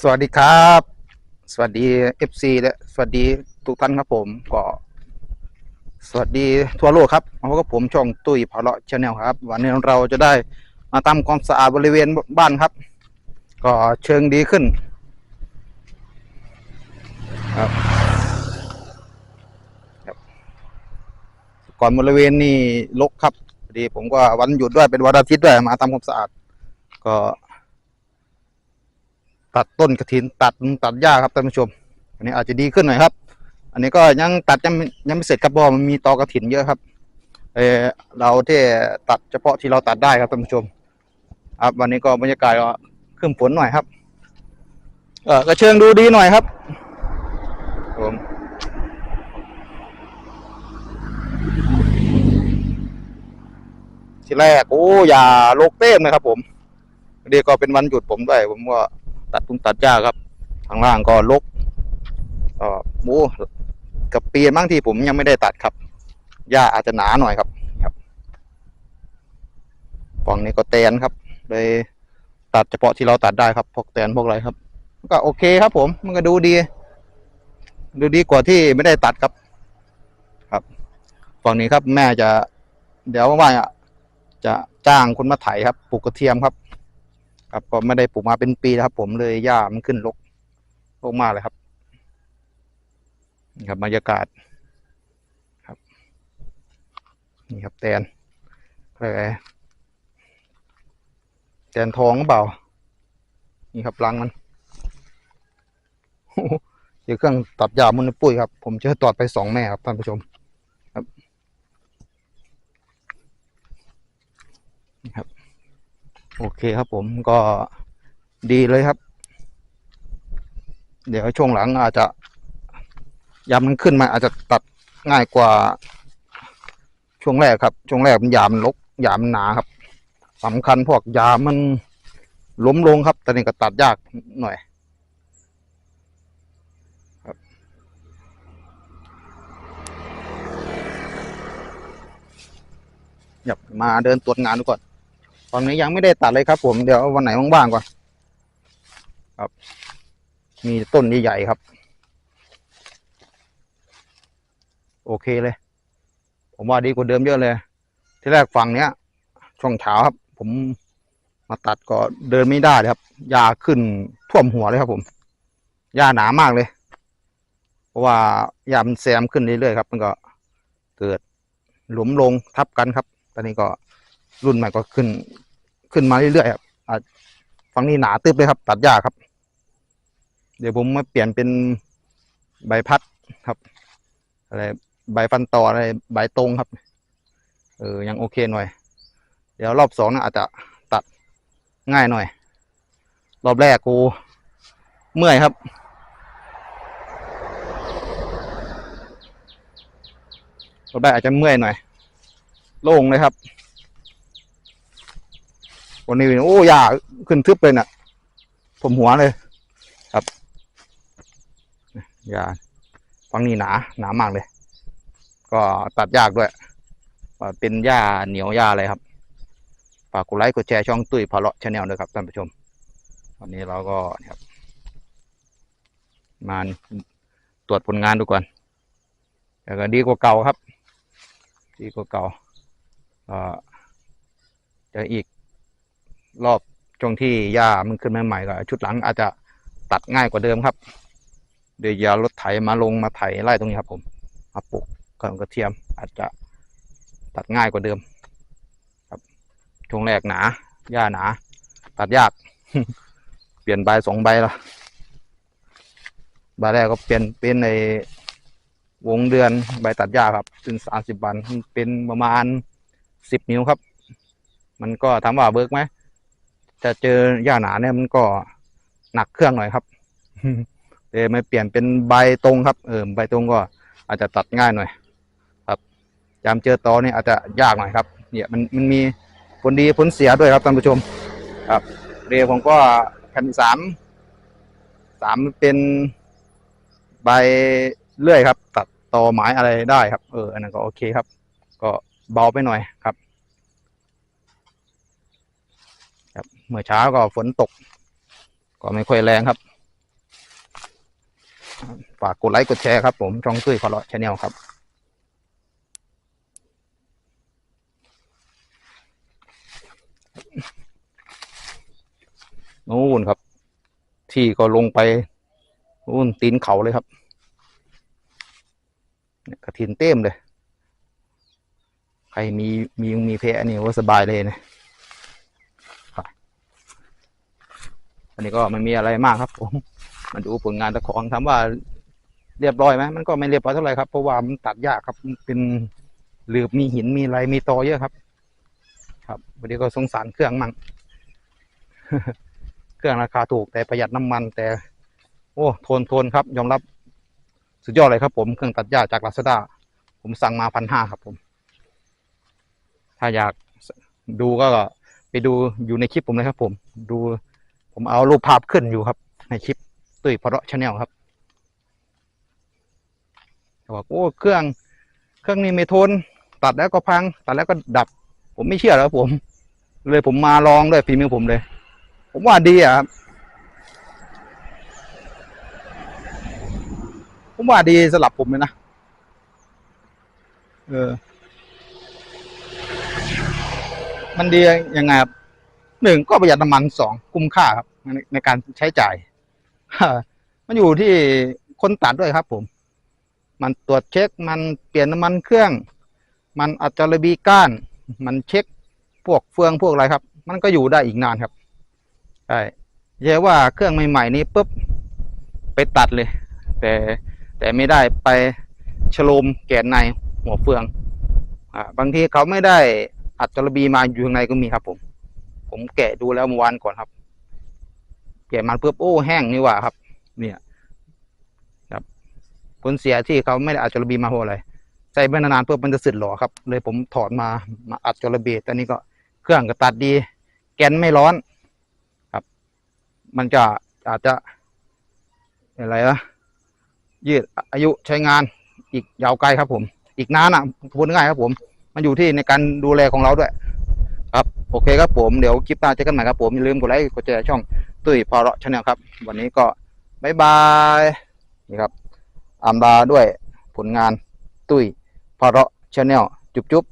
สวัสดีครับ สวัสดี FC และสวัสดีทุกท่านครับผมก็ สวัสดีทั่วโลกครับมาพบกับผมช่องตุ้ยพาเลาะชาแนลครับ วันนี้เราจะได้มาทำความสะอาดบริเวณบ้านครับ ก็เชิงดีขึ้นครับก่อนบริเวณนี่รกครับพอดีผมก็วันหยุดด้วยเป็นวันอาทิตย์ด้วยมาทำความสะอาด ก็ ตัดต้นกระถินตัดตัดหญ้าครับท่านผู้ชม อันนี้อาจจะดีขึ้นหน่อยครับ อันนี้ก็ยังตัดยังยังไม่เสร็จครับเพราะมันมีตอกระถินเยอะครับเออเราที่ตัดเฉพาะที่เราตัดได้ครับท่านผู้ชม ครับวันนี้ก็บรรยากาศก็ครึ้มฝนหน่อยครับ เออกระเชิงดูดีหน่อยครับผมทีแรกโอ้อย่าโลกเต้มเลยครับผมพอดีก็เป็นวันหยุดผมด้วยผมก็ ตัดตุงตัดหญ้าครับข้างล่างก็ลกก็โอ้กับปีนบ้างที่ผมยังไม่ได้ตัดครับหญ้าอาจจะหนาหน่อยครับครับฝั่งนี้ก็แตนครับเลยตัดเฉพาะที่เราตัดได้ครับพวกแตนพวกอะไรครับก็โอเคครับ ผมมันก็ดูดี ดูดีกว่าที่ไม่ได้ตัดครับ ครับฝั่งนี้ครับแม่จะ เดี๋ยวว่างๆจะจ้างคนมาไถครับปลูกกระเทียมครับ ครับก็ไม่ได้ปลูกมาเป็นปีแล้วครับ ผมเลยหญ้ามันขึ้นรกรกมากเลยครับนี่ครับบรรยากาศครับ นี่ครับแตนอะไรแตนทองเปล่า นี่ครับรังมันเดี๋ยวเครื่องตัดหญ้ามันปุ้ยครับ ผมเจอตอดไปสองแม่ครับท่านผู้ชมครับนี่ครับ โอเคครับผมก็ดีเลยครับ เดี๋ยวช่วงหลังอาจจะยามมันขึ้นมาอาจจะตัดง่ายกว่า ช่วงแรกครับ ช่วงแรกมันยามนลกยามันหนาครับสำคัญพวกยามมันล้มลงครับ แต่นี่ก็ตัดยากหน่อยครับมาเดินตรวจงานดูก่อน ตอนนี้ยังไม่ได้ตัดเลยครับ ผมเดี๋ยววันไหนว่างๆก่อนครับ มีต้นใหญ่ๆครับ โอเคเลย ผมว่าดีกว่าเดิมเยอะเลย ที่แรกฝั่งเนี้ย ช่วงเช้าครับ ผมมาตัดก็เดินไม่ได้เลยครับยาขึ้นท่วมหัวเลยครับ ผมยาหนามากเลย เพราะว่ายามันแซมขึ้นเรื่อยๆครับ มันก็เกิดหลุมลงทับกันครับ ตอนนี้ก็ รุ่นใหม่ก็ขึ้น ขึ้นมาเรื่อยๆครับฝั่งนี้หนาตึบเลยครับ ตัดยากครับ เดี๋ยวผมมาเปลี่ยนเป็นใบพัดครับ อะไรใบฟันต่ออะไรใบตรงครับ เออยังโอเคหน่อย เดี๋ยวรอบสองนะอาจจะตัดง่ายหน่อย รอบแรกกูเมื่อยครับรอบแรกอาจจะเมื่อยหน่อย โล่งเลยครับ วันนี้โอ้ยาขึ้นทึบเลยน่ะ ผมหัวเลย ครับยาฟังนี่หนา หนามากเลย ก็ตัดยากด้วยว่าเป็นหญ้าเหนียวหญ้าอะไรครับฝากกดไลค์กดแชร์ช่องตุ้ยพาเลาะชาแนลด้วยครับท่านผู้ชม วันนี้เราก็นครับ มาตรวจผลงานดูก่อนแต่ก็ดีกว่าเก่าครับ ดีกว่าเก่าจะอีก รอบช่วงที่หญ้ามันขึ้นใหม่ๆก็ชุดหลังอาจจะตัดง่ายกว่าเดิมครับ เดี๋ยวยารถไถมาลงมาไถไล่ตรงนี้ครับ ผมมาปลูกกับกระเทียม อาจจะตัดง่ายกว่าเดิม ครับช่วงแรกหนาหญ้าหนา ตัดยาก เปลี่ยนใบสองใบละใบแรกก็เปลี่ยนเป็นในวงเดือนใบตัดหญ้าครับซึ่งสามสิบวันเป็นประมาณสิบนิ้วครับ มันก็ถามว่าเบิกไหม จะเจอหญ้าหนาเนี่ยมันก็หนักเครื่องหน่อยครับเออไม่เปลี่ยนเป็นใบตรงครับ เออใบตรงก็อาจจะตัดง่ายหน่อย ครับยามเจอตอเนี่ยอาจจะยากหน่อยครับ เนี่ยมันมันมีผลดีผลเสียด้วยครับท่านผู้ชม ครับเรียผมก็แผ่นสามสามเป็นใบเลื่อยครับ ตัดตอไม้อะไรได้ครับ เอออันนั้นก็โอเคครับ ก็เบาไปหน่อยครับ ครับเมื่อเช้าก็ฝนตก ก็ไม่ค่อยแรงครับ ฝากกดไลค์กดแชร์ครับผมช่องตุ้ยพอเลาะชาแนลครับนู่นครับ ที่ก็ลงไปนู่นตีนเขาเลยครับกระถินเต็มเลย ใครมีมีมีเพะนี่ว่าสบายเลยนะไป อันนี้ก็ไม่มีอะไรมากครับ ผมมาดูผลงานตะของถามว่าเรียบร้อยไหมมันก็ไม่เรียบร้อยเท่าไหร่ครับเพราะว่ามันตัดยากครับเป็นหลืบมีหินมีอะไรมีตอเยอะครับ ครับวันนี้ก็สงสารเครื่องมั่งเครื่องราคาถูกแต่ประหยัดน้ำมัน แต่ โอ้ทนทนครับ ยอมรับสุดยอดเลยครับ ผมเครื่องตัดหญ้าจากลาซาด้าผมสั่งมาพันห้าครับ ผม ถ้าอยากดูก็ไปดูอยู่ในคลิปผมเลยครับ ผมดู ผมเอารูปภาพขึ้นอยู่ครับ ในคลิปตุ้ยพระชาแนลครับบอกโอ้เครื่อง เครื่องนี้ไม่ทน ตัดแล้วก็พัง ตัดแล้วก็ดับ ผมไม่เชื่อแล้วผม เลยผมมาลองด้วยฝีมือผมเลย ผมว่าดีอะครับผมว่าดีสำหรับผมเลยนะ เออ มันดียังไงครับ หนึ่งก็ประหยัดน้ำมันสองคุ้มค่าครับในในการใช้จ่ายมันอยู่ที่คนตัดด้วยครับ ผม มันตรวจเช็คมันเปลี่ยนน้ำมันเครื่อง มันอัจจารบีก้าน มันเช็คพวกเฟืองพวกอะไรครับ มันก็อยู่ได้อีกนานครับใช่ใช่ว่าเครื่องใหม่ๆนี้ปุ๊บไปตัดเลย แต่แต่ไม่ได้ไปฉลมแกนในหัวเฟืองอ่าบางทีเขาไม่ได้อัดจระบีมาอยู่ข้างในก็มีครับผม ผมแกะดูแล้วเมื่อวานก่อนครับ แกะมันปุ๊บโอ้แห้งนี่ว่าครับ เนี่ยครับผลเสียที่เขาไม่ได้อัดจระบีมาเพราะอะไรใส่ไปนานๆปุ๊บมันจะสึดหล่อครับ เลยผมถอดมามาอัดจระบีต่นี่ก็เครื่องก็ตัดดี แกนไม่ร้อน ครับ มันจะอาจจะอะไรนะยืดอายุใช้งานอีกยาวไกลครับผม อีกนานอะพูดง่ายครับผม มันอยู่ที่ในการดูแลของเราด้วย โอเคครับผมเดี๋ยวคลิปหน้าเจอกันใหม่ครับผมอย่าลืมกดไลค์กดแชร์ช่องตุ้ยพอระชาแนลครับ วันนี้ก็บายบายนี่ครับอัมบาด้วยผลงานตุ้ยพอระชาแนลจุ๊บจุ๊บ